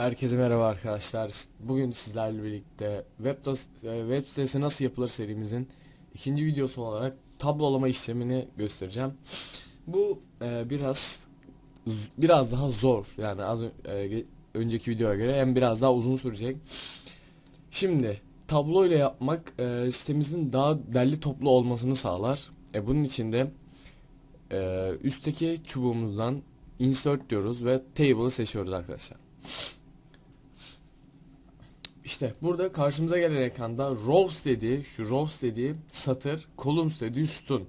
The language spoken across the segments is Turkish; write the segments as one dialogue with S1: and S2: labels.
S1: Herkese merhaba arkadaşlar. Bugün sizlerle birlikte web, e, web sitesi nasıl yapılır serimizin ikinci videosu olarak tablolama işlemini göstereceğim. Bu e, biraz biraz daha zor. Yani az e, önceki videoya göre hem biraz daha uzun sürecek. Şimdi tablo ile yapmak e, sitemizin daha derli toplu olmasını sağlar. E, bunun için de e, üstteki çubuğumuzdan insert diyoruz ve table'ı seçiyoruz arkadaşlar. İşte burada karşımıza gelen ekranda rows dediği, şu rows dediği satır, columns dediği sütun.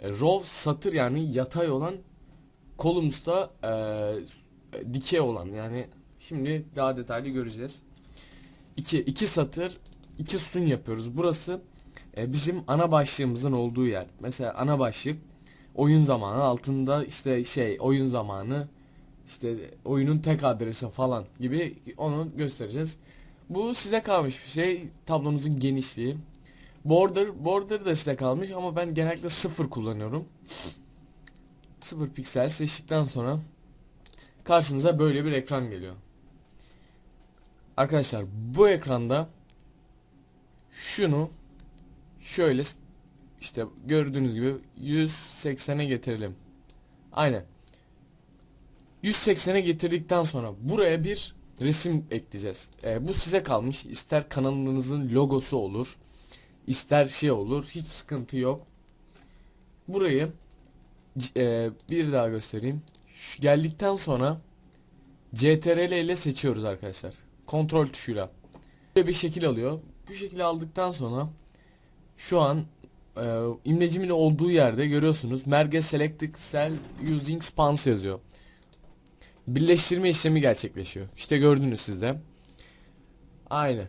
S1: E, rows satır yani yatay olan, columns da e, dikey olan yani şimdi daha detaylı göreceğiz. İki, iki satır, iki sütun yapıyoruz. Burası e, bizim ana başlığımızın olduğu yer. Mesela ana başlık oyun zamanı altında işte şey oyun zamanı işte oyunun tek adresi falan gibi onu göstereceğiz. Bu size kalmış bir şey. Tablonuzun genişliği. Border, border da size kalmış ama ben genellikle sıfır kullanıyorum. Sıfır piksel seçtikten sonra karşınıza böyle bir ekran geliyor. Arkadaşlar bu ekranda şunu şöyle işte gördüğünüz gibi 180'e getirelim. Aynen. 180'e getirdikten sonra buraya bir resim ekleyeceğiz. E, bu size kalmış. İster kanalınızın logosu olur. ister şey olur. Hiç sıkıntı yok. Burayı e, bir daha göstereyim. Şu, geldikten sonra CTRL ile seçiyoruz arkadaşlar. Kontrol tuşuyla. Böyle bir şekil alıyor. Bu şekilde aldıktan sonra şu an e, imlecimin olduğu yerde görüyorsunuz. Merge Selected Cell Using Spans yazıyor birleştirme işlemi gerçekleşiyor. İşte gördünüz sizde. Aynı.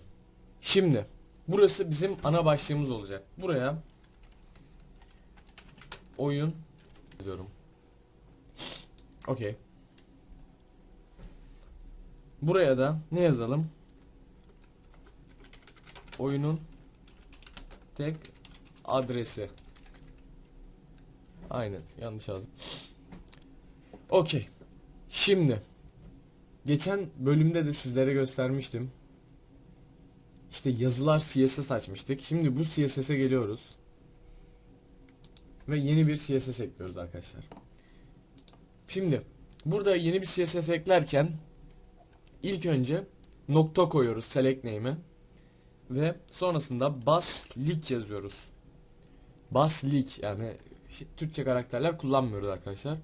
S1: Şimdi burası bizim ana başlığımız olacak. Buraya oyun yazıyorum. Okey. Buraya da ne yazalım? Oyunun tek adresi. Aynen yanlış yazdım. Okey. Şimdi geçen bölümde de sizlere göstermiştim. İşte yazılar CSS açmıştık. Şimdi bu CSS'e geliyoruz. Ve yeni bir CSS ekliyoruz arkadaşlar. Şimdi burada yeni bir CSS eklerken ilk önce nokta koyuyoruz select name'e ve sonrasında bas lik yazıyoruz. Bas lik yani Türkçe karakterler kullanmıyoruz arkadaşlar.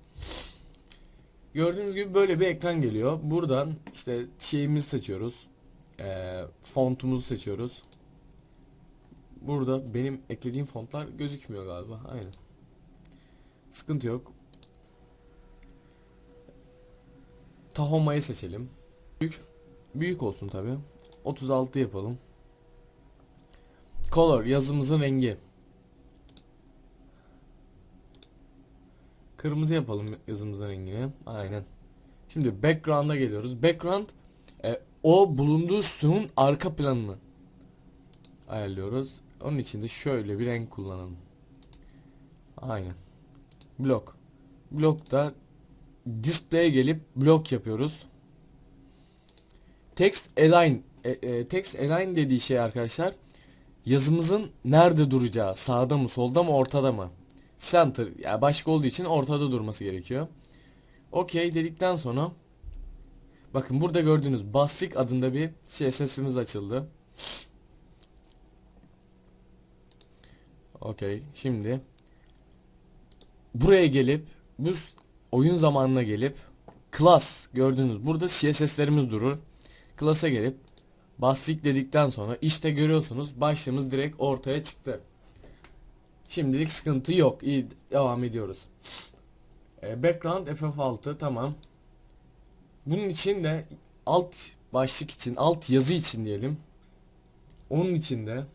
S1: Gördüğünüz gibi böyle bir ekran geliyor. Buradan işte şeyimizi seçiyoruz. E, fontumuzu seçiyoruz. Burada benim eklediğim fontlar gözükmüyor galiba. Aynen. Sıkıntı yok. Tahoma'yı seçelim. Büyük, büyük olsun tabi. 36 yapalım. Color yazımızın rengi. Kırmızı yapalım yazımızın rengini. Aynen. Şimdi background'a geliyoruz. Background e, o bulunduğu sütunun arka planını ayarlıyoruz. Onun için de şöyle bir renk kullanalım. Aynen. Blok. Blokta display'e gelip blok yapıyoruz. Text align e, e, text align dediği şey arkadaşlar yazımızın nerede duracağı, sağda mı, solda mı, ortada mı? Center yani başka olduğu için ortada durması gerekiyor. Okey dedikten sonra bakın burada gördüğünüz Basic adında bir CSS'imiz açıldı. Okey şimdi buraya gelip bu oyun zamanına gelip class gördüğünüz burada CSS'lerimiz durur. Class'a gelip Basic dedikten sonra işte görüyorsunuz başlığımız direkt ortaya çıktı. Şimdilik sıkıntı yok. İyi devam ediyoruz. E, background FF6 tamam. Bunun için de alt başlık için, alt yazı için diyelim. Onun için de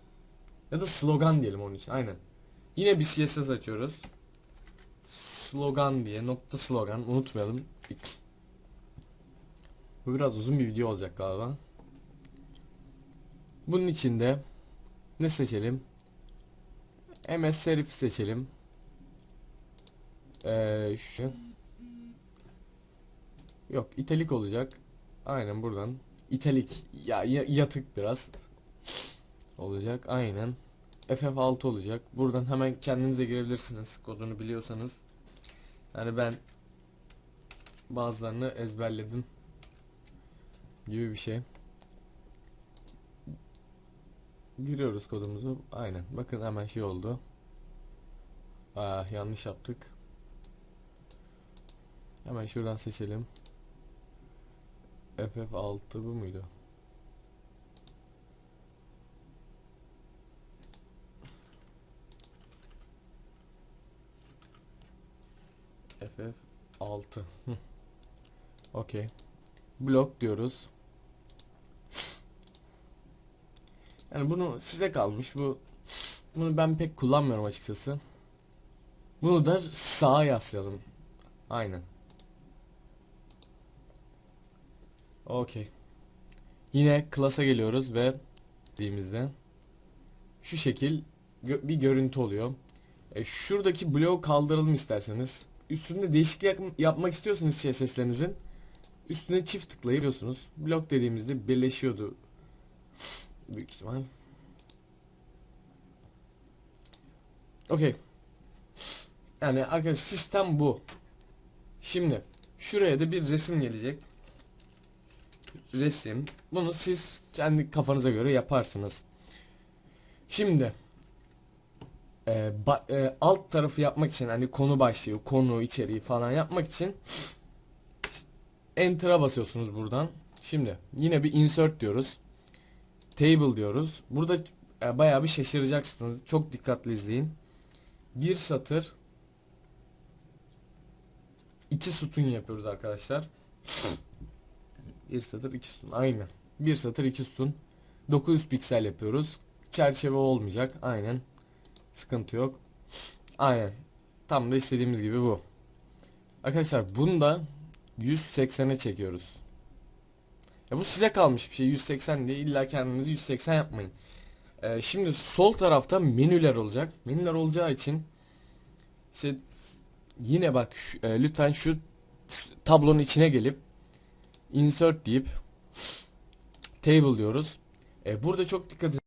S1: ya da slogan diyelim onun için. Aynen. Yine bir CSS açıyoruz. Slogan diye nokta slogan unutmayalım. Bu biraz uzun bir video olacak galiba. Bunun için de ne seçelim? MS serif seçelim. Ee, şu. Yok italik olacak. Aynen buradan. İtalik. Ya, ya- yatık biraz. Olacak. Aynen. FF6 olacak. Buradan hemen kendinize girebilirsiniz. Kodunu biliyorsanız. Yani ben bazılarını ezberledim. Gibi bir şey. Giriyoruz kodumuzu. Aynen. Bakın hemen şey oldu. Ah yanlış yaptık. Hemen şuradan seçelim. FF6 bu muydu? FF6 Hı. Okey. Blok diyoruz. Yani bunu size kalmış. Bu bunu ben pek kullanmıyorum açıkçası. Bunu da sağa yaslayalım. Aynen. Okey. Yine klasa geliyoruz ve dediğimizde şu şekil gö- bir görüntü oluyor. E, şuradaki bloğu kaldıralım isterseniz. Üstünde değişiklik yap- yapmak istiyorsanız CSS'lerinizin üstüne çift tıklayabiliyorsunuz. Blok dediğimizde birleşiyordu. Büyük ihtimal. Okey. Yani arkadaşlar sistem bu. Şimdi şuraya da bir resim gelecek. Resim. Bunu siz kendi kafanıza göre yaparsınız. Şimdi e, ba- e, alt tarafı yapmak için hani konu başlığı, konu içeriği falan yapmak için Enter'a basıyorsunuz buradan. Şimdi yine bir insert diyoruz. Table diyoruz. Burada e, bayağı bir şaşıracaksınız. Çok dikkatli izleyin. Bir satır iki sütun yapıyoruz arkadaşlar. Bir satır iki sütun. Aynen. Bir satır iki sütun. 900 piksel yapıyoruz. Çerçeve olmayacak. Aynen. Sıkıntı yok. Aynen. Tam da istediğimiz gibi bu. Arkadaşlar bunu da 180'e çekiyoruz. Ya bu size kalmış bir şey 180 diye illa kendinizi 180 yapmayın. Ee, şimdi sol tarafta menüler olacak. Menüler olacağı için işte yine bak şu- e, lütfen şu tablonun içine gelip insert deyip table diyoruz. E, burada çok dikkat